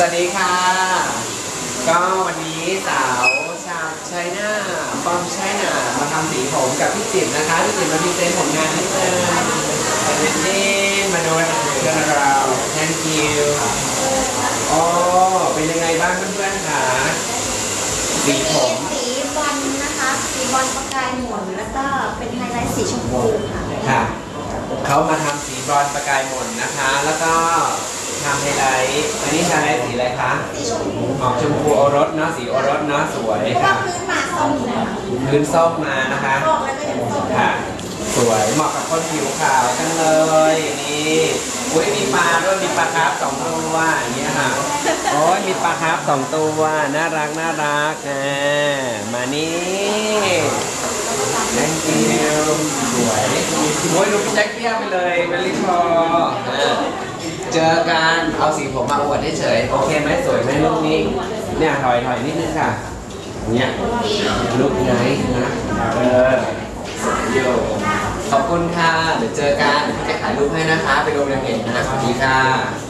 สวัสดีค่ะ ก็วันนี้สาวชาวไชน่าฟอมไชน่ามาทำสีผมกับพี่จิ๋มนะคะพี่จิ๋มมาพรีเซนต์ผลงานนิดนึงมาเล่นนี่มาดูเรื่องราว thank you โอ้เป็นยังไงบ้างเพื่อนๆคะสีผมสีบอลนะคะ สีบอลประกายหมุนแล้วก็เป็นไฮไลท์สีชมพูค่ะ ค่ะ เขามาทำสีบรอนซ์ประกายหม่นนะคะ แล้วก็ทำ ไฮไลท์อันนี้ไฮไลท์สีอะไรคะสีชมพูออกชมพูโอรสเนาะสีโอรสเนาะสวยเพราะว่าค่ะพื้นมาส้มเลยค่ะพื้นส้มมานะคะ บอกแล้วก็ยังส้มค่ะ สวยเหมาะกับคนผิวขาวจังเลยนี่อุ้ยมีปลาด้วยมีปลาคาร์ฟสองตัวอย่างเงี้ยค่ะโอ้ยมีปลาคาร์ฟสองตัวน่ารักน่ารักอ่ามานี่ thank you สวยโอ้ยดูพี่แจ็คเปี้ยไปเลยเวลิคอ เจอกันเอาสีผมมาอวดเฉยๆโอเคไหมสวยไหมลูกนี้เนี่ยถอยถอยนิดนึงค่ะเนี่ยลูกไหนะเออโยขอบคุณค่ะเดี๋ยวเจอกันเดี๋ยวจะถ่ายรูปให้นะคะ ไปลงในเห็นนะสวัสดีค่ะ